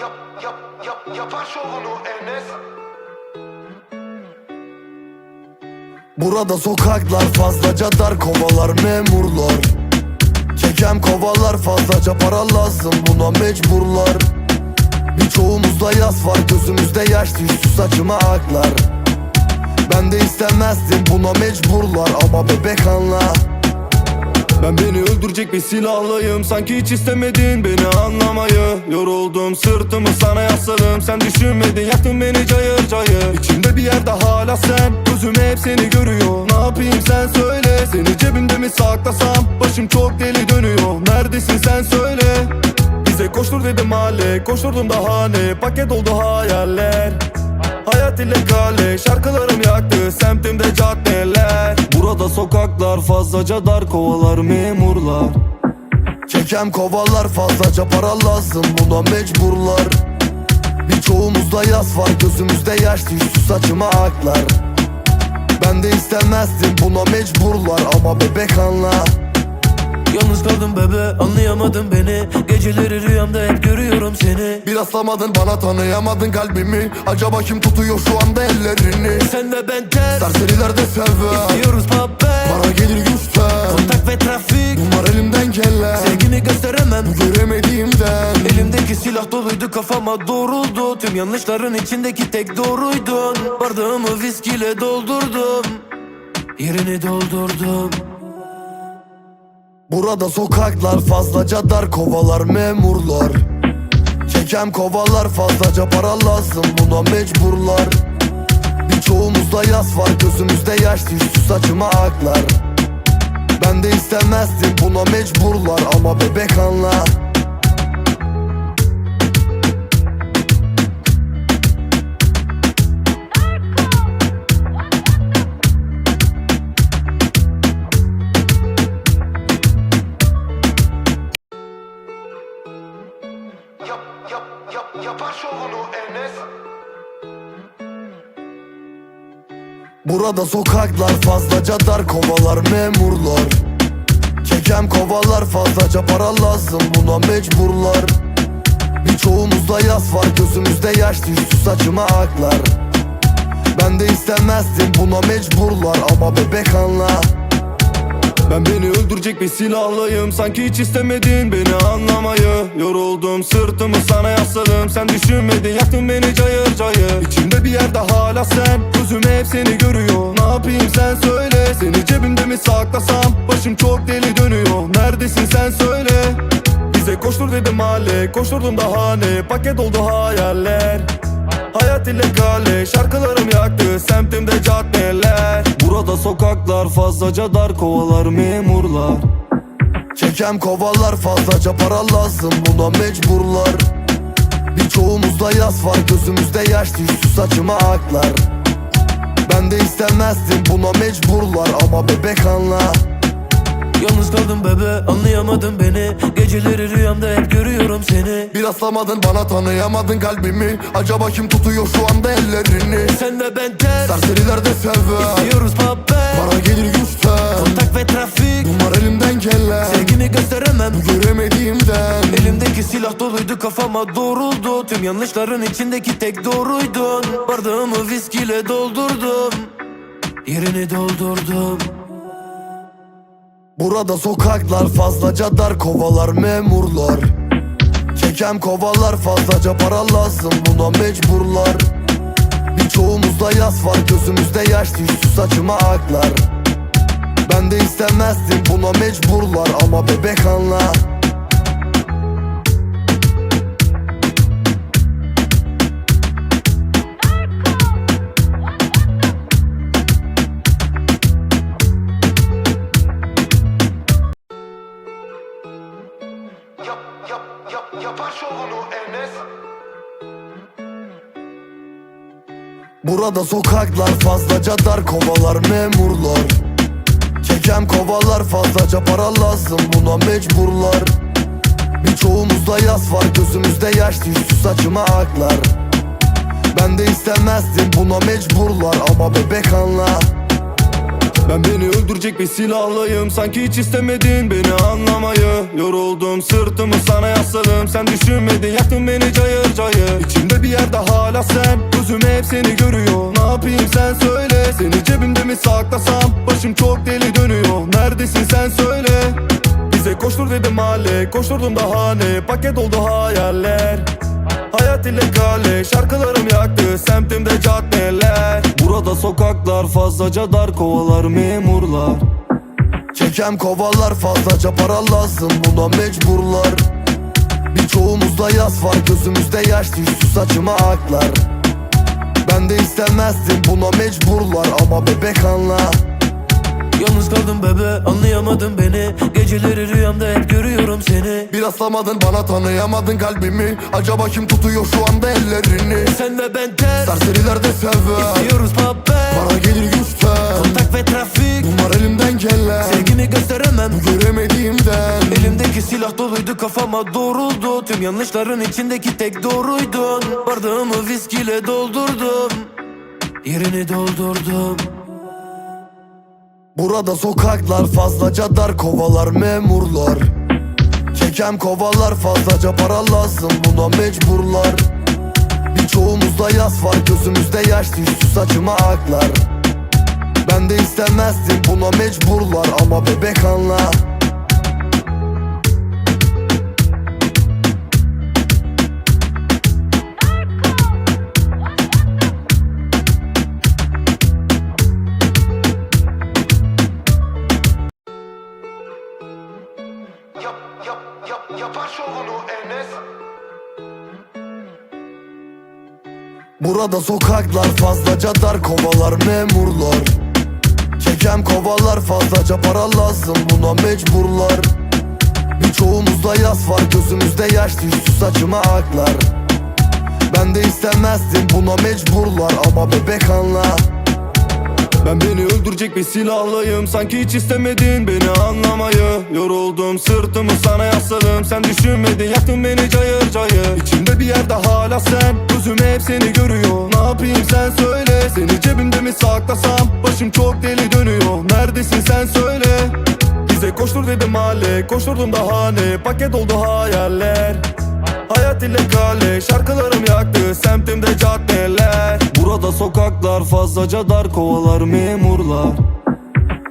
Yap yap yap yapar şovunu Enes. Burada sokaklar fazlaca dar kovalar memurlar. Çekem kovalar fazlaca para lazım buna mecburlar. Birçoğumuzda yas var gözümüzde yaş düştü saçıma aklar. Ben de istemezdim buna mecburlar. Ama bebek anla Ben beni öldürecek bir silahlıyım. Sanki hiç istemedin beni anlamayı. Yoruldum sırtımı sana yasladım Sen düşünmedin yaktın beni cayır cayır. İçimde bir yerde hala sen. Gözüm hep seni görüyor. Ne yapayım sen söyle. Seni cebimde mi saklasam? Başım çok deli dönüyor. Neredesin sen söyle. Bize koştur dedim mahalle. Koşturdum daha ne Paket oldu hayaller Hayat illegale şarkılarım yaktı semtimde caddeler. Burada sokaklar fazlaca dar kovalar memurlar. Çekem kovalar fazlaca para lazım buna mecburlar. Birçoğumuzda yas var gözümüzde yaş düştü saçıma aklar. Ben de istemezdim buna mecburlar ama bebek anla Yalnız kaldım bebe anlayamadın beni. Geceleri rüyamda hep görüyorum seni. Bir aslamadın bana tanıyamadın kalbimi. Acaba kim tutuyor şu anda ellerini? Sen ve ben ters Serseriler de sever. İstiyoruz paper Para gelir güçten. Kontak ve trafik. Bunlar elimden gelen. Sevgimi gösteremem. Göremediğimden. Elimdeki silah doluydu kafama doğruldu. Tüm yanlışların içindeki tek doğruydun. Bardağımı viskiyle doldurdum. Yerini doldurdum Burada sokaklar fazlaca dar kovalar memurlar. Çekem kovalar fazlaca para lazım buna mecburlar. Birçoğumuzda yas var gözümüzde yaş düştü saçıma aklar. Ben de istemezdim buna mecburlar ama bebek anla Burada sokaklar fazlaca dar kovalar memurlar. Çekem kovalar fazlaca para lazım buna mecburlar. Birçoğumuzda yas var gözümüzde yaş düştü saçıma aklar. Ben de istemezdim buna mecburlar ama bebek anla. Ben beni öldürecek bir silahlıyım Sanki hiç istemedin beni anlamayı. Yoruldum sırtımı sana yasladım Sen düşünmedin yaktın beni cayır cayır. İçimde yerde hala sen Gözüm hep seni görüyor. Ne yapayım sen söyle Seni cebimde mi saklasam? Başım çok deli dönüyor. Neredesin sen söyle. Bize koştur dedim mahalle Koşturdum daha ne Paket oldu hayaller. Hayat illegale şarkılarım yaktı semtimde caddeler. Burada sokaklar fazlaca dar kovalar memurlar. Çekem kovalar fazlaca para lazım buna mecburlar Birçoğumuzda yas var gözümüzde yaş düştü saçıma aklar. Ben de istemezdim buna mecburlar ama bebek anla. Yalnız kaldım bebe anlayamadın beni. Geceleri rüyamda hep görüyorum seni. Bir aslamadın bana tanıyamadın kalbimi. Acaba kim tutuyor şu anda ellerini? Sen ve ben ters. Serseriler de sever. İstiyoruz paper Para gelir güçten Kontak ve trafik. Bunlar elimden gelen. Sevgimi gösteremem. Göremediğimden. Elimdeki silah doluydu kafama doğruldu. Tüm yanlışların içindeki tek doğruydun. Bardağımı viskiyle doldurdum Yerini doldurdum. Burada sokaklar fazlaca dar kovalar memurlar. Çekem kovalar fazlaca para lazım buna mecburlar. Birçoğumuzda yas var gözümüzde yaş düştü saçıma aklar. Ben de istemezdim buna mecburlar ama bebek anla Burada sokaklar fazlaca dar kovalar memurlar. Çekem kovalar fazlaca para lazım buna mecburlar. Birçoğumuzda yas var gözümüzde yaş düştü saçıma aklar. Ben de istemezdim buna mecburlar. Ama bebek anla Ben beni öldürecek bir silahlayım Sanki hiç istemedin beni anlamayı. Yoruldum sırtımı sana yasladım. Sen düşünmedin yaktın beni cayır cayır. İçimde bir yerde hala sen. Gözüm hep seni görüyor. Ne yapayım sen söyle. Seni cebimde mi saklasam? Başım çok deli dönüyor. Neredesin sen söyle. Bize koştur dedim mahalle. Koşturdum daha ne Paket oldu hayaller. Hayat ile kale. Şarkılarım sokaklar fazlaca dar kovalar memurlar. Çekem kovalar fazlaca para lazım buna mecburlar. Birçoğumuzda yas var gözümüzde yaş düştü saçıma aklar. Ben de istemezdim buna mecburlar ama bebek anla Yalnız kaldım bebe anlayamadın beni. Geceleri rüyamda hep görüyorum seni. Bir aslamadın bana tanıyamadın kalbimi. Acaba kim tutuyor şu anda ellerini? Sen ve ben ters Serseriler de sever. İstiyoruz paper Bana gelir güçten Kontak ve trafik. Bunlar elimden gelen. Sevgimi gösteremem. Göremediğimden. Elimdeki silah doluydu kafama doğruldu. Tüm yanlışların içindeki tek doğruydun Bardağımı viskiyle doldurdum. Yerini doldurdum Burada sokaklar fazlaca dar kovalar memurlar. Çekem kovalar fazlaca para lazım buna mecburlar. Birçoğumuzda yas var gözümüzde yaş düştü saçıma aklar. Ben de istemezdim buna mecburlar ama bebek anla Burada sokaklar fazlaca dar kovalar memurlar. Çekem kovalar fazlaca para lazım buna mecburlar. Birçoğumuzda yas var gözümüzde yaş düştü saçıma aklar. Ben de istemezdim buna mecburlar ama bebek anla. Ben beni öldürecek bir silahlayım Sanki hiç istemedin beni anlamayı Yoruldum sırtımı sana yasladım. Sen düşünmedin yaktın beni cayır cayır. İçimde bir yerde hala sen. Gözüm hep seni görüyor. Ne yapayım sen söyle. Seni cebimde mi saklasam? Başım çok deli dönüyor. Neredesin sen söyle. Bize koştur dedim mahalle. Koşturdum daha ne Paket oldu hayaller. Hayat ile kale. Şarkılarım yaktı. Semtimde caddeler. Burada sokaklar fazlaca dar. Kovalar memurlar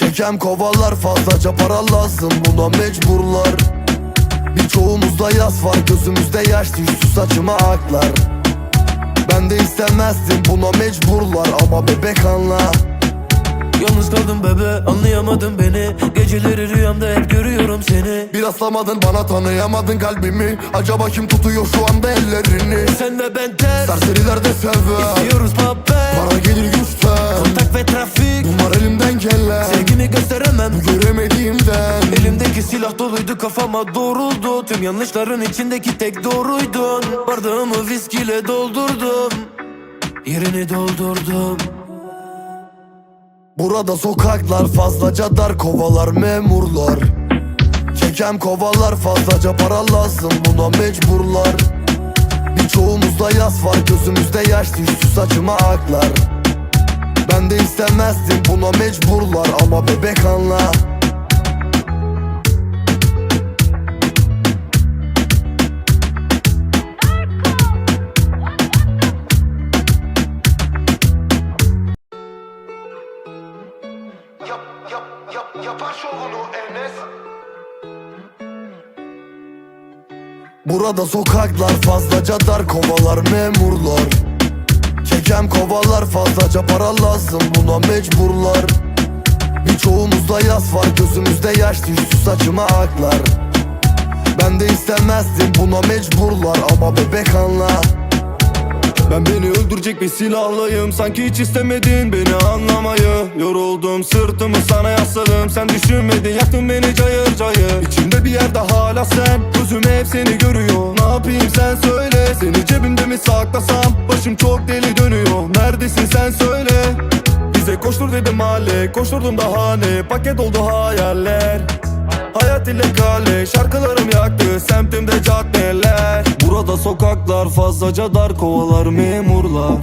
Çekem kovalar fazlaca para lazım buna mecburlar. Birçoğumuzda yas var gözümüzde yaş düştü saçıma aklar. Ben de istemezdim buna mecburlar ama bebek anla. Yalnız kaldım bebe anlayamadın beni. Geceleri rüyamda hep görüyorum seni. Bir aslamadın bana tanıyamadın kalbimi. Acaba kim tutuyor şu anda ellerini? Sen ve ben ters Serseriler de sever. İstiyoruz paper Bana gelir güçten. Kontak ve trafik silah doluydu kafama doğruldu. Tüm yanlışların içindeki tek doğruydun. Bardağımı viskiyle doldurdum. Yerini doldurdum. Burada sokaklar fazlaca dar kovalar memurlar. Çekem kovalar fazlaca para lazım buna mecburlar. Birçoğumuzda yas var gözümüzde yaş düştü saçıma aklar. Ben de istemezdim buna mecburlar. Ama bebek anla Burada sokaklar fazlaca dar kovalar memurlar. Çekem kovalar fazlaca para lazım buna mecburlar. Birçoğumuzda yas var gözümüzde yaş düştü saçıma aklar. Ben de istemezdim buna mecburlar ama bebek anla. Ben beni öldürecek bir silahlayım Sanki hiç istemedin beni anlamayı. Yoruldum sırtımı sana yasladım Sen düşünmedin yaktın beni cayır cayır. İçimde bir yerde hala sen Gözüm hep seni görüyor. Ne yapayım sen söyle. Seni cebimde mi saklasam? Başım çok deli dönüyor. Neredesin sen söyle. Bize koştur dedim mahalle. Koşturdum daha ne Paket oldu hayaller. Hayat ile kale. Şarkılarım yaktı. Semtimde caddeler. Burada sokaklar fazlaca dar. Kovalar memurlar.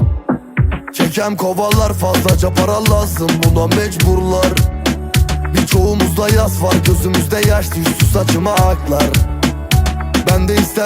Çekem kovalar fazlaca para lazım. Buna mecburlar. Birçoğumuzda yas var. Gözümüzde yaş düştü saçıma aklar Ben de ister